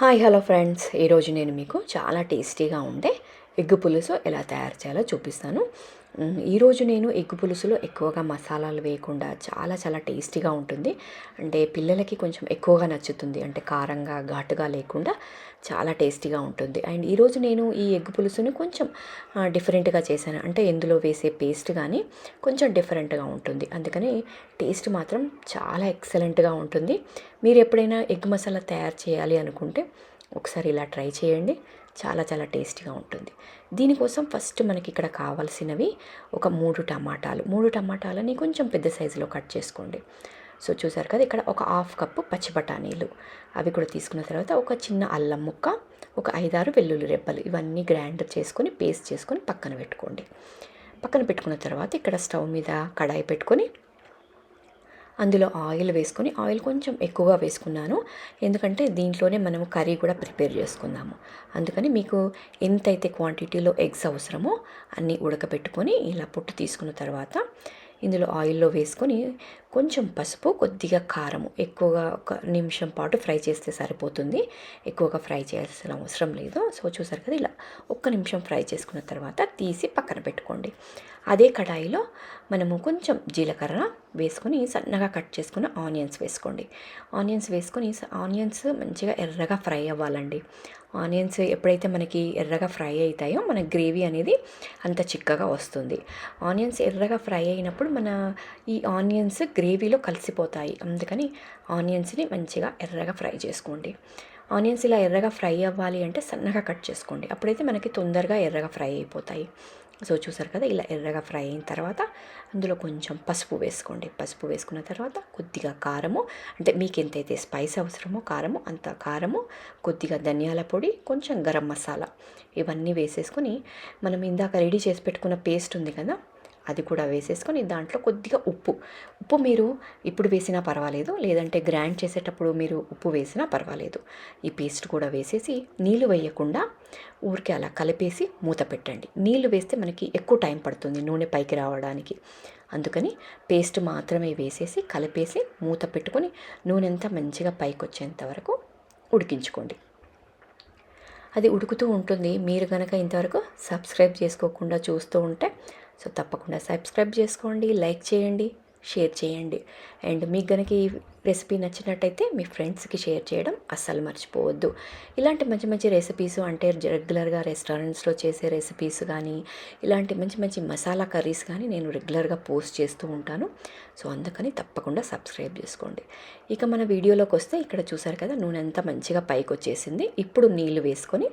Hi hello friends. ఈరోజు నేను మీకు చాలా టేస్టీగా ఉండే ఎగ్గు పులుసు ఎలా తయారు చేయాలో చూపిస్తాను. ఈరోజు నేను ఎగ్గు పులుసులో ఎక్కువగా మసాలాలు వేయకుండా చాలా చాలా టేస్టీగా ఉంటుంది. అంటే పిల్లలకి కొంచెం ఎక్కువగా నచ్చుతుంది. అంటే కారంగా ఘాటుగా లేకుండా చాలా టేస్టీగా ఉంటుంది. అండ్ ఈరోజు నేను ఈ ఎగ్గు పులుసుని కొంచెం డిఫరెంట్గా చేశాను. అంటే ఇందులో వేసే పేస్ట్ కానీ కొంచెం డిఫరెంట్గా ఉంటుంది. అందుకని టేస్ట్ మాత్రం చాలా ఎక్సలెంట్గా ఉంటుంది. మీరు ఎప్పుడైనా ఎగ్ మసాలా తయారు చేయాలి అనుకుంటే ఒకసారి ఇలా ట్రై చేయండి. చాలా చాలా టేస్టీగా ఉంటుంది. దీనికోసం ఫస్ట్ మనకి ఇక్కడ కావాల్సినవి ఒక మూడు టమాటాలు. మూడు టమాటాలని కొంచెం పెద్ద సైజులో కట్ చేసుకోండి. సో చూసారు కదా ఇక్కడ ఒక హాఫ్ కప్పు పచ్చి బఠానీలు. అవి కూడా తీసుకున్న తర్వాత ఒక చిన్న అల్లం ముక్క ఒక ఐదారు వెల్లుల్లి రెబ్బలు ఇవన్నీ గ్రైండ్ చేసుకొని పేస్ట్ చేసుకొని పక్కన పెట్టుకోండి. పక్కన పెట్టుకున్న తర్వాత ఇక్కడ స్టవ్ మీద కడాయి పెట్టుకొని అందులో ఆయిల్ వేసుకొని ఆయిల్ కొంచెం ఎక్కువగా వేసుకున్నాను. ఎందుకంటే దీంట్లోనే మనము కర్రీ కూడా ప్రిపేర్ చేసుకుందాము. అందుకని మీకు ఎంతైతే క్వాంటిటీలో ఎగ్స్ అవసరమో అన్నీ ఉడకబెట్టుకొని ఇలా పొట్టు తీసుకున్న తర్వాత ఇందులో ఆయిల్లో వేసుకొని కొంచెం పసుపు కొద్దిగా కారము ఎక్కువగా ఒక నిమిషం పాటు ఫ్రై చేస్తే సరిపోతుంది. ఎక్కువగా ఫ్రై చేయాల్సిన అవసరం లేదు. సో చూసారు కదా ఇలా ఒక్క నిమిషం ఫ్రై చేసుకున్న తర్వాత తీసి పక్కన పెట్టుకోండి. అదే కడాయిలో మనము కొంచెం జీలకర్ర వేసుకొని సన్నగా కట్ చేసుకున్న ఆనియన్స్ వేసుకోండి. ఆనియన్స్ వేసుకొని ఆనియన్స్ మంచిగా ఎర్రగా ఫ్రై అవ్వాలండి. ఆనియన్స్ ఎప్పుడైతే మనకి ఎర్రగా ఫ్రై అవుతాయో మన గ్రేవీ అనేది అంత చిక్కగా వస్తుంది. ఆనియన్స్ ఎర్రగా ఫ్రై అయినప్పుడు మన ఈ ఆనియన్స్ గ్రేవీలో కలిసిపోతాయి. అందుకని ఆనియన్స్ని మంచిగా ఎర్రగా ఫ్రై చేసుకోండి. ఆనియన్స్ ఇలా ఎర్రగా ఫ్రై అవ్వాలి అంటే సన్నగా కట్ చేసుకోండి. అప్పుడైతే మనకి తొందరగా ఎర్రగా ఫ్రై అయిపోతాయి. సో చూసారు కదా ఇలా ఎర్రగా ఫ్రై అయిన తర్వాత అందులో కొంచెం పసుపు వేసుకోండి. పసుపు వేసుకున్న తర్వాత కొద్దిగా కారము అంటే మీకు ఎంతైతే స్పైస్ అవసరమో కారము అంత కారము కొద్దిగా ధనియాల పొడి కొంచెం గరం మసాలా ఇవన్నీ వేసేసుకొని మనం ఇందాక రెడీ చేసి పెట్టుకున్న పేస్ట్ ఉంది కదా అది కూడా వేసేసుకొని దాంట్లో కొద్దిగా ఉప్పు. ఉప్పు మీరు ఇప్పుడు వేసినా పర్వాలేదు లేదంటే గ్రైండ్ చేసేటప్పుడు మీరు ఉప్పు వేసినా పర్వాలేదు. ఈ పేస్ట్ కూడా వేసేసి నీళ్ళు వేయకుండా ఊరికే అలా కలిపేసి మూత పెట్టండి. నీళ్ళు వేస్తే మనకి ఎక్కువ టైం పడుతుంది నూనె పైకి రావడానికి. అందుకని పేస్ట్ మాత్రమే వేసేసి కలిపేసి మూత పెట్టుకొని నూనె అంతా మంచిగా పైకి వచ్చేంత వరకు ఉడికించుకోండి. అది ఉడుకుతూ ఉంటుంది. మీరు కనుక ఇంతవరకు సబ్స్క్రైబ్ చేసుకోకుండా చూస్తూ ఉంటే సో తప్పకుండా సబ్స్క్రైబ్ చేసుకోండి లైక్ చేయండి షేర్ చేయండి. అండ్ మీకు కనుక ఈ రెసిపీ నచ్చినట్టయితే మీ ఫ్రెండ్స్కి షేర్ చేయడం అస్సలు మర్చిపోవద్దు. ఇలాంటి మంచి మంచి రెసిపీస్ అంటే రెగ్యులర్గా రెస్టారెంట్స్లో చేసే రెసిపీస్ కానీ ఇలాంటి మంచి మంచి మసాలా కర్రీస్ కానీ నేను రెగ్యులర్గా పోస్ట్ చేస్తూ ఉంటాను. సో అందుకని తప్పకుండా సబ్స్క్రైబ్ చేసుకోండి. ఇక మన వీడియోలోకి వస్తే ఇక్కడ చూసారు కదా నూనె అంతా మంచిగా పైకి వచ్చేసింది. ఇప్పుడు నీళ్ళు వేసుకొని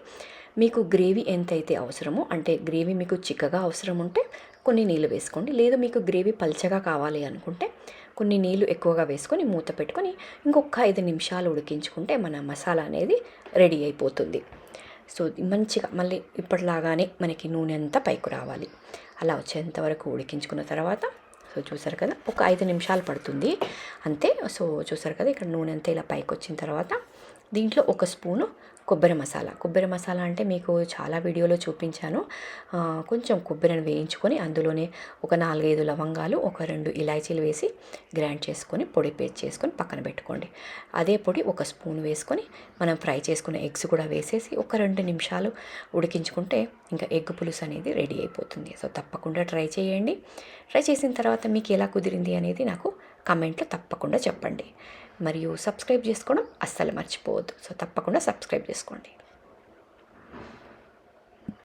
మీకు గ్రేవీ ఎంతైతే అవసరమో అంటే గ్రేవీ మీకు చిక్కగా అవసరం ఉంటే కొన్ని నీళ్ళు వేసుకోండి. లేదు మీకు గ్రేవీ పల్చగా కావాలి అనుకుంటే కొన్ని నీళ్ళు ఎక్కువగా వేసుకొని మూత పెట్టుకొని ఇంకొక ఐదు నిమిషాలు ఉడికించుకుంటే మన మసాలా అనేది రెడీ అయిపోతుంది. సో మంచిగా మళ్ళీ ఇప్పటిలాగానే మనకి నూనె అంతా పైకి రావాలి. అలా వచ్చేంత వరకు ఉడికించుకున్న తర్వాత సో చూసారు కదా ఒక ఐదు నిమిషాలు పడుతుంది. అంతే సో చూసారు కదా ఇక్కడ నూనె అంతా ఇలా పైకి వచ్చిన తర్వాత దీంట్లో ఒక స్పూను కొబ్బరి మసాలా. కొబ్బరి మసాలా అంటే మీకు చాలా వీడియోలో చూపించాను. కొంచెం కొబ్బరిని వేయించుకొని అందులోనే ఒక నాలుగైదు లవంగాలు ఒక రెండు ఇలాచీలు వేసి గ్రైండ్ చేసుకొని పొడి పేస్ట్ చేసుకొని పక్కన పెట్టుకోండి. అదే పొడి ఒక స్పూన్ వేసుకొని మనం ఫ్రై చేసుకున్న ఎగ్స్ కూడా వేసేసి ఒక రెండు నిమిషాలు ఉడికించుకుంటే ఇంకా ఎగ్ పులుసు అనేది రెడీ అయిపోతుంది. సో తప్పకుండా ట్రై చేయండి. ట్రై చేసిన తర్వాత మీకు ఎలా కుదిరింది అనేది నాకు కమెంట్లో తప్పకుండా చెప్పండి. మరియు సబ్స్క్రైబ్ చేసుకోవడం అస్సలు మర్చిపోవద్దు. సో తప్పకుండా సబ్స్క్రైబ్ చేసుకోండి.